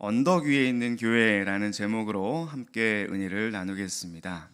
언덕 위에 있는 교회라는 제목으로 함께 은혜를 나누겠습니다.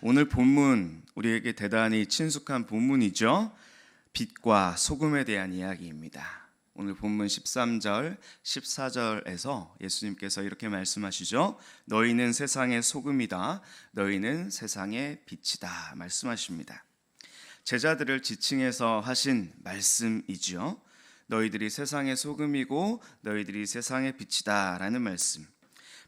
오늘 본문 우리에게 대단히 친숙한 본문이죠. 빛과 소금에 대한 이야기입니다. 오늘 본문 13절, 14절에서 예수님께서 이렇게 말씀하시죠. 너희는 세상의 소금이다. 너희는 세상의 빛이다. 말씀하십니다. 제자들을 지칭해서 하신 말씀이지요. 너희들이 세상의 소금이고 너희들이 세상의 빛이다라는 말씀.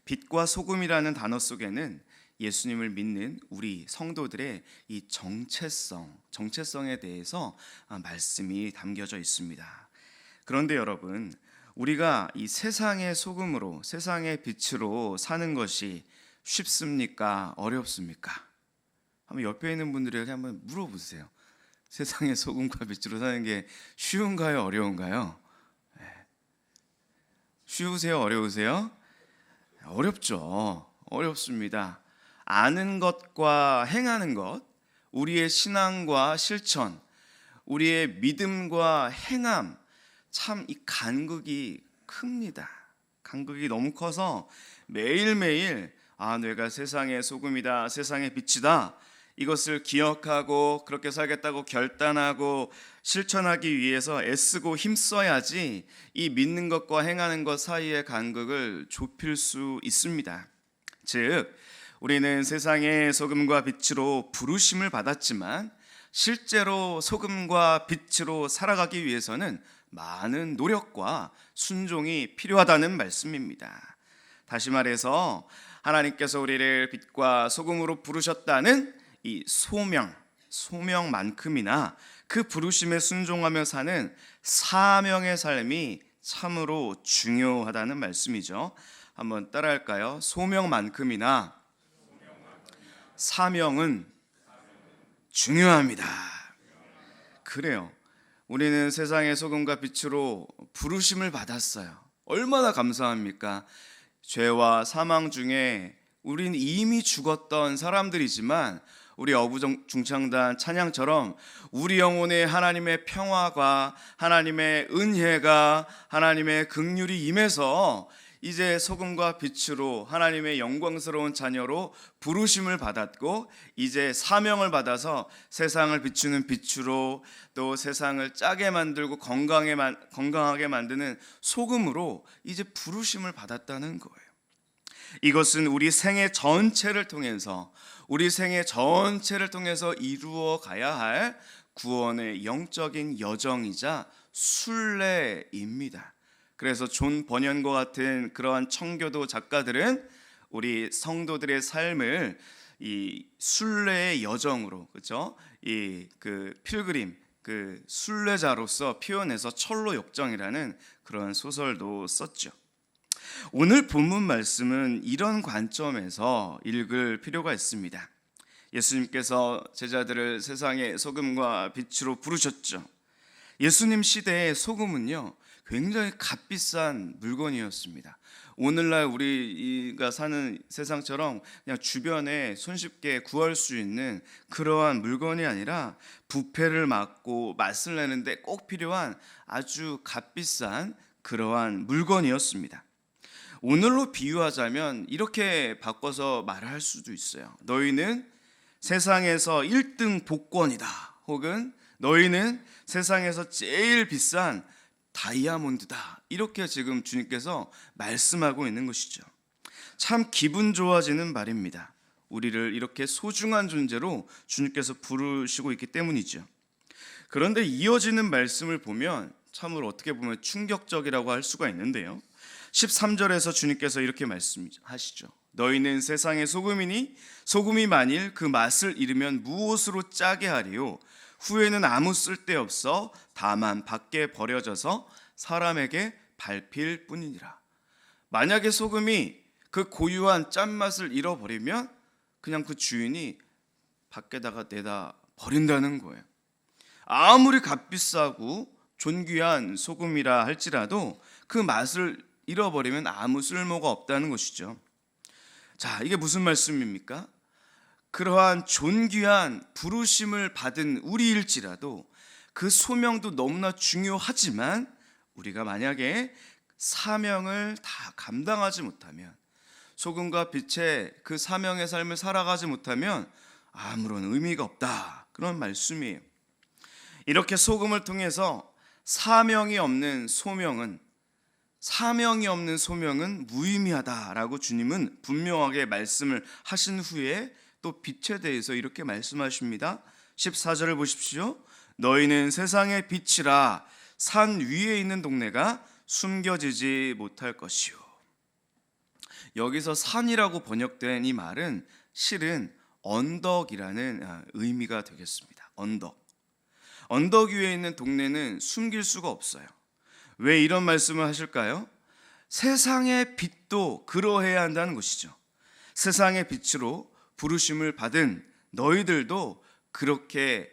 빛과 소금이라는 단어 속에는 예수님을 믿는 우리 성도들의 이 정체성, 정체성에 대해서 아, 말씀이 담겨져 있습니다. 그런데 여러분, 우리가 이 세상의 소금으로, 세상의 빛으로 사는 것이 쉽습니까? 어렵습니까? 한번 옆에 있는 분들에게 한번 물어보세요. 세상의 소금과 빛으로 사는 게 쉬운가요? 어려운가요? 네. 쉬우세요? 어려우세요? 어렵죠. 어렵습니다. 아는 것과 행하는 것, 우리의 신앙과 실천, 우리의 믿음과 행함, 참 이 간극이 큽니다. 간극이 너무 커서 매일매일 아, 내가 세상의 소금이다, 세상의 빛이다. 이것을 기억하고 그렇게 살겠다고 결단하고 실천하기 위해서 애쓰고 힘써야지 이 믿는 것과 행하는 것 사이의 간극을 좁힐 수 있습니다. 즉, 우리는 세상의 소금과 빛으로 부르심을 받았지만 실제로 소금과 빛으로 살아가기 위해서는 많은 노력과 순종이 필요하다는 말씀입니다. 다시 말해서 하나님께서 우리를 빛과 소금으로 부르셨다는 이 소명, 소명만큼이나 그 부르심에 순종하며 사는 사명의 삶이 참으로 중요하다는 말씀이죠. 한번 따라할까요? 소명만큼이나 사명은 중요합니다. 그래요. 우리는 세상의 소금과 빛으로 부르심을 받았어요. 얼마나 감사합니까? 죄와 사망 중에 우린 이미 죽었던 사람들이지만 우리 어부중창단 찬양처럼 우리 영혼에 하나님의 평화가 하나님의 은혜가 하나님의 긍휼이 임해서 이제 소금과 빛으로 하나님의 영광스러운 자녀로 부르심을 받았고 이제 사명을 받아서 세상을 비추는 빛으로 또 세상을 짜게 만들고 건강하게 만드는 소금으로 이제 부르심을 받았다는 거예요. 이것은 우리 생애 전체를 통해서 우리 생애 전체를 통해서 이루어 가야 할 구원의 영적인 여정이자 순례입니다. 그래서 존 버년과 같은 그러한 청교도 작가들은 우리 성도들의 삶을 이 순례의 여정으로 그렇죠? 이 그 필그림 그 순례자로서 표현해서 철로 역정이라는 그런 소설도 썼죠. 오늘 본문 말씀은 이런 관점에서 읽을 필요가 있습니다. 예수님께서 제자들을 세상의 소금과 빛으로 부르셨죠. 예수님 시대의 소금은요, 굉장히 값비싼 물건이었습니다. 오늘날 우리가 사는 세상처럼 그냥 주변에 손쉽게 구할 수 있는 그러한 물건이 아니라 부패를 막고 맛을 내는데 꼭 필요한 아주 값비싼 그러한 물건이었습니다. 오늘로 비유하자면 이렇게 바꿔서 말할 수도 있어요. 너희는 세상에서 1등 복권이다. 혹은 너희는 세상에서 제일 비싼 다이아몬드다. 이렇게 지금 주님께서 말씀하고 있는 것이죠. 참 기분 좋아지는 말입니다. 우리를 이렇게 소중한 존재로 주님께서 부르시고 있기 때문이죠. 그런데 이어지는 말씀을 보면 참으로 어떻게 보면 충격적이라고 할 수가 있는데요. 13절에서 주님께서 이렇게 말씀하시죠. 너희는 세상의 소금이니 소금이 만일 그 맛을 잃으면 무엇으로 짜게 하리요 후에는 아무 쓸데 없어 다만 밖에 버려져서 사람에게 밟힐 뿐이니라. 만약에 소금이 그 고유한 짠맛을 잃어버리면 그냥 그 주인이 밖에다가 내다 버린다는 거예요. 아무리 값비싸고 존귀한 소금이라 할지라도 그 맛을 잃어버리면 아무 쓸모가 없다는 것이죠. 자, 이게 무슨 말씀입니까? 그러한 존귀한 부르심을 받은 우리일지라도 그 소명도 너무나 중요하지만 우리가 만약에 사명을 다 감당하지 못하면 소금과 빛의 그 사명의 삶을 살아가지 못하면 아무런 의미가 없다. 그런 말씀이에요. 이렇게 소금을 통해서 사명이 없는 소명은 사명이 없는 소명은 무의미하다라고 주님은 분명하게 말씀을 하신 후에 또 빛에 대해서 이렇게 말씀하십니다. 14절을 보십시오. 너희는 세상의 빛이라 산 위에 있는 동네가 숨겨지지 못할 것이요. 여기서 산이라고 번역된 이 말은 실은 언덕이라는 아, 의미가 되겠습니다. 언덕. 언덕 위에 있는 동네는 숨길 수가 없어요. 왜 이런 말씀을 하실까요? 세상의 빛도 그러해야 한다는 것이죠. 세상의 빛으로 부르심을 받은 너희들도 그렇게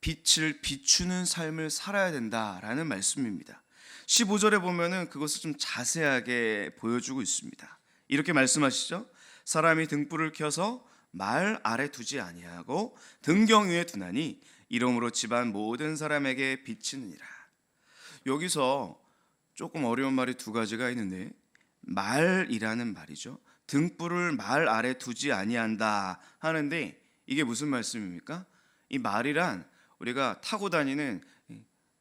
빛을 비추는 삶을 살아야 된다라는 말씀입니다. 15절에 보면은 그것을 좀 자세하게 보여주고 있습니다. 이렇게 말씀하시죠. 사람이 등불을 켜서 말 아래 두지 아니하고 등경 위에 두나니 이러므로 집안 모든 사람에게 비치느니라. 여기서 조금 어려운 말이 두 가지가 있는데 말이라는 말이죠. 등불을 말 아래 두지 아니한다 하는데 이게 무슨 말씀입니까? 이 말이란 우리가 타고 다니는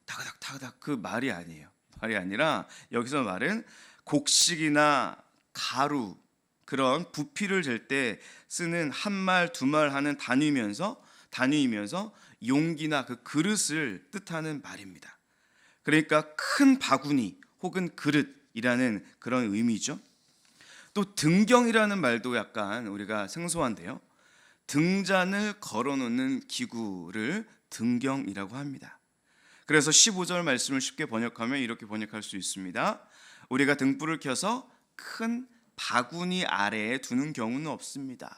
타그닥 타그닥 그 말이 아니에요. 말이 아니라 여기서 말은 곡식이나 가루 그런 부피를 잴 때 쓰는 한 말 두 말 하는 단위면서 단위이면서 용기나 그 그릇을 뜻하는 말입니다. 그러니까 큰 바구니 혹은 그릇이라는 그런 의미죠. 또 등경이라는 말도 약간 우리가 생소한데요. 등잔을 걸어놓는 기구를 등경이라고 합니다. 그래서 15절 말씀을 쉽게 번역하면 이렇게 번역할 수 있습니다. 우리가 등불을 켜서 큰 바구니 아래에 두는 경우는 없습니다.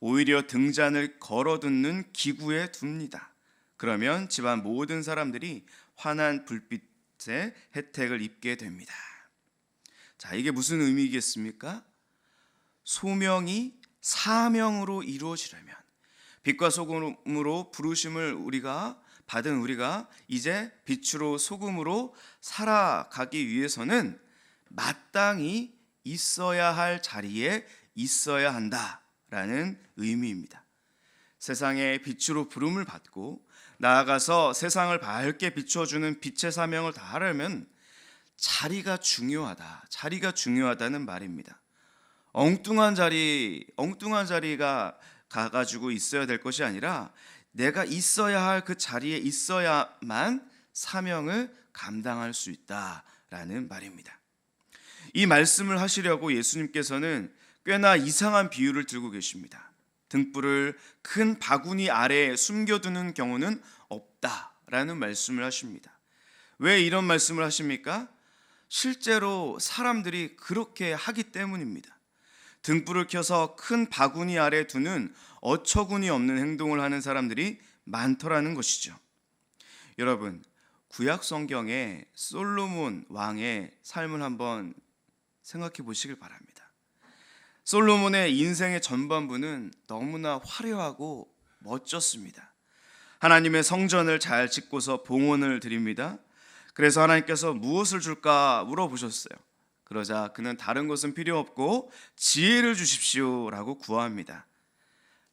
오히려 등잔을 걸어두는 기구에 둡니다. 그러면 집안 모든 사람들이 환한 불빛의 혜택을 입게 됩니다. 자, 이게 무슨 의미겠습니까? 소명이 사명으로 이루어지려면 빛과 소금으로 부르심을 우리가 받은 우리가 이제 빛으로 소금으로 살아가기 위해서는 마땅히 있어야 할 자리에 있어야 한다라는 의미입니다. 세상의 빛으로 부름을 받고 나아가서 세상을 밝게 비춰주는 빛의 사명을 다하려면 자리가 중요하다. 자리가 중요하다는 말입니다. 엉뚱한 자리, 엉뚱한 자리가 가가지고 있어야 될 것이 아니라 내가 있어야 할 그 자리에 있어야만 사명을 감당할 수 있다라는 말입니다. 이 말씀을 하시려고 예수님께서는 꽤나 이상한 비유를 들고 계십니다. 등불을 큰 바구니 아래에 숨겨두는 경우는 없다라는 말씀을 하십니다. 왜 이런 말씀을 하십니까? 실제로 사람들이 그렇게 하기 때문입니다. 등불을 켜서 큰 바구니 아래 두는 어처구니 없는 행동을 하는 사람들이 많더라는 것이죠. 여러분, 구약 성경에 솔로몬 왕의 삶을 한번 생각해 보시길 바랍니다. 솔로몬의 인생의 전반부는 너무나 화려하고 멋졌습니다. 하나님의 성전을 잘 짓고서 봉헌을 드립니다. 그래서 하나님께서 무엇을 줄까 물어보셨어요. 그러자 그는 다른 것은 필요 없고 지혜를 주십시오라고 구합니다.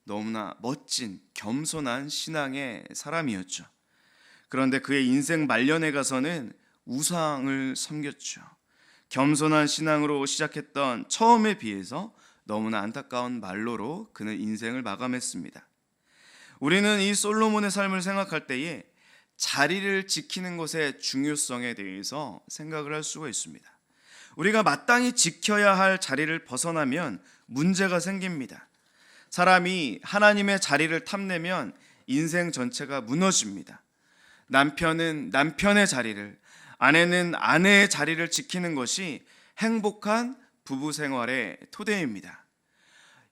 너무나 멋진 겸손한 신앙의 사람이었죠. 그런데 그의 인생 말년에 가서는 우상을 섬겼죠. 겸손한 신앙으로 시작했던 처음에 비해서 너무나 안타까운 말로로 그는 인생을 마감했습니다. 우리는 이 솔로몬의 삶을 생각할 때에 자리를 지키는 것의 중요성에 대해서 생각을 할 수가 있습니다. 우리가 마땅히 지켜야 할 자리를 벗어나면 문제가 생깁니다. 사람이 하나님의 자리를 탐내면 인생 전체가 무너집니다. 남편은 남편의 자리를, 아내는 아내의 자리를 지키는 것이 행복한 부부 생활의 토대입니다.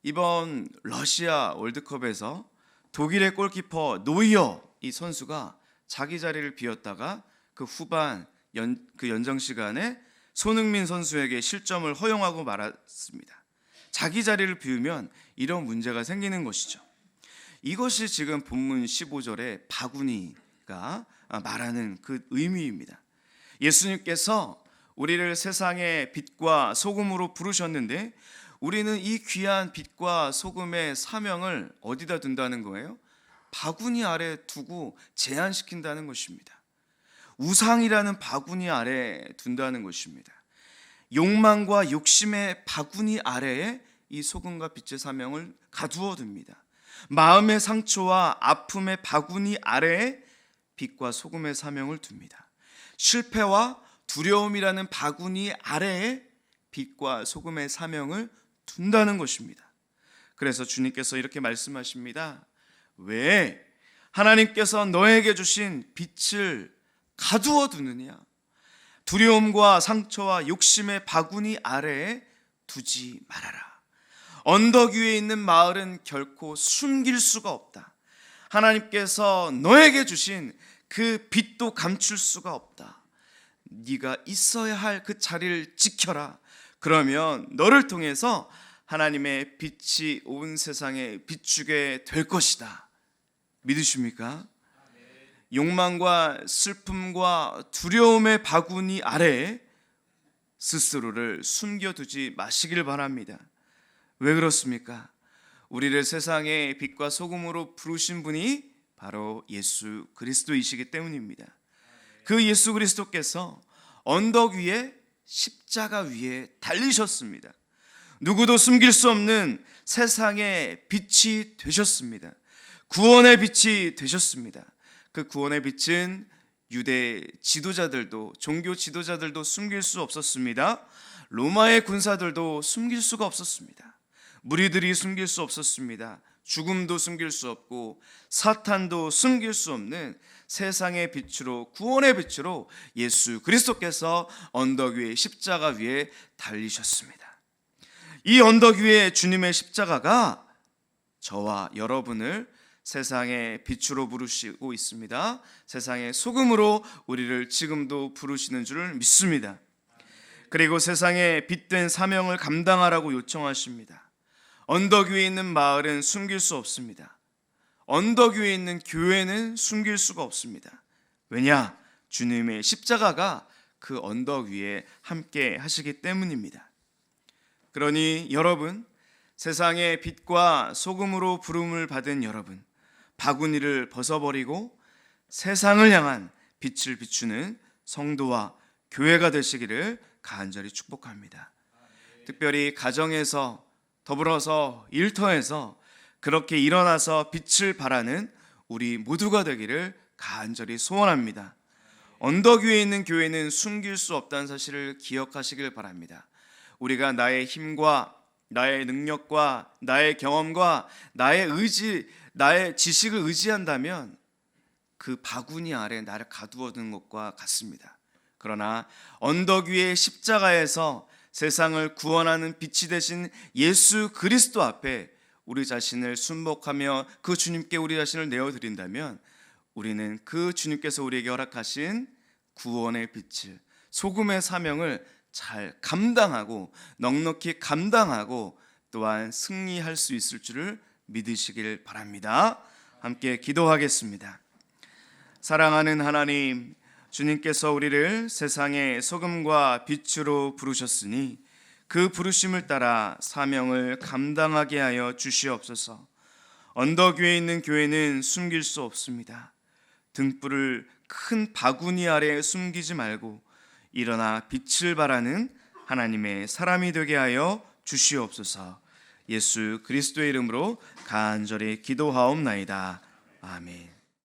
이번 러시아 월드컵에서 독일의 골키퍼 노이어 이 선수가 자기 자리를 비웠다가 그 후반 연, 그 연장 시간에 손흥민 선수에게 실점을 허용하고 말았습니다. 자기 자리를 비우면 이런 문제가 생기는 것이죠. 이것이 지금 본문 15절의 바구니가 말하는 그 의미입니다. 예수님께서 우리를 세상의 빛과 소금으로 부르셨는데 우리는 이 귀한 빛과 소금의 사명을 어디다 둔다는 거예요? 바구니 아래 두고 제한시킨다는 것입니다. 우상이라는 바구니 아래 둔다는 것입니다. 욕망과 욕심의 바구니 아래에 이 소금과 빛의 사명을 가두어 둡니다. 마음의 상처와 아픔의 바구니 아래에 빛과 소금의 사명을 둡니다. 실패와 두려움이라는 바구니 아래에 빛과 소금의 사명을 둔다는 것입니다. 그래서 주님께서 이렇게 말씀하십니다. 왜 하나님께서 너에게 주신 빛을 가두어 두느냐? 두려움과 상처와 욕심의 바구니 아래에 두지 말아라. 언덕 위에 있는 마을은 결코 숨길 수가 없다. 하나님께서 너에게 주신 그 빛도 감출 수가 없다. 네가 있어야 할 그 자리를 지켜라. 그러면 너를 통해서 하나님의 빛이 온 세상에 비추게 될 것이다. 믿으십니까? 욕망과 슬픔과 두려움의 바구니 아래에 스스로를 숨겨두지 마시길 바랍니다. 왜 그렇습니까? 우리를 세상의 빛과 소금으로 부르신 분이 바로 예수 그리스도이시기 때문입니다. 그 예수 그리스도께서 언덕 위에 십자가 위에 달리셨습니다. 누구도 숨길 수 없는 세상의 빛이 되셨습니다. 구원의 빛이 되셨습니다. 그 구원의 빛은 유대 지도자들도 종교 지도자들도 숨길 수 없었습니다. 로마의 군사들도 숨길 수가 없었습니다. 무리들이 숨길 수 없었습니다. 죽음도 숨길 수 없고 사탄도 숨길 수 없는 세상의 빛으로 구원의 빛으로 예수 그리스도께서 언덕 위에 십자가 위에 달리셨습니다. 이 언덕 위에 주님의 십자가가 저와 여러분을 세상의 빛으로 부르시고 있습니다. 세상의 소금으로 우리를 지금도 부르시는 줄을 믿습니다. 그리고 세상의 빛된 사명을 감당하라고 요청하십니다. 언덕 위에 있는 마을은 숨길 수 없습니다. 언덕 위에 있는 교회는 숨길 수가 없습니다. 왜냐? 주님의 십자가가 그 언덕 위에 함께 하시기 때문입니다. 그러니 여러분, 세상의 빛과 소금으로 부름을 받은 여러분, 바구니를 벗어버리고 세상을 향한 빛을 비추는 성도와 교회가 되시기를 간절히 축복합니다. 특별히 가정에서 더불어서 일터에서 그렇게 일어나서 빛을 발하는 우리 모두가 되기를 간절히 소원합니다. 언덕 위에 있는 교회는 숨길 수 없다는 사실을 기억하시길 바랍니다. 우리가 나의 힘과 나의 능력과 나의 경험과 나의 의지, 나의 지식을 의지한다면 그 바구니 아래 나를 가두어 두는 것과 같습니다. 그러나 언덕 위의 십자가에서 세상을 구원하는 빛이 되신 예수 그리스도 앞에 우리 자신을 순복하며 그 주님께 우리 자신을 내어 드린다면 우리는 그 주님께서 우리에게 허락하신 구원의 빛을 소금의 사명을 잘 감당하고 넉넉히 감당하고 또한 승리할 수 있을 줄을 믿으시길 바랍니다. 함께 기도하겠습니다. 사랑하는 하나님, 주님께서 우리를 세상의 소금과 빛으로 부르셨으니 그 부르심을 따라 사명을 감당하게 하여 주시옵소서. 언덕 위에 있는 교회는 숨길 수 없습니다. 등불을 큰 바구니 아래 숨기지 말고 일어나 빛을 발하는 하나님의 사람이 되게 하여 주시옵소서. 예수 그리스도의 이름으로 간절히 기도하옵나이다. 아멘.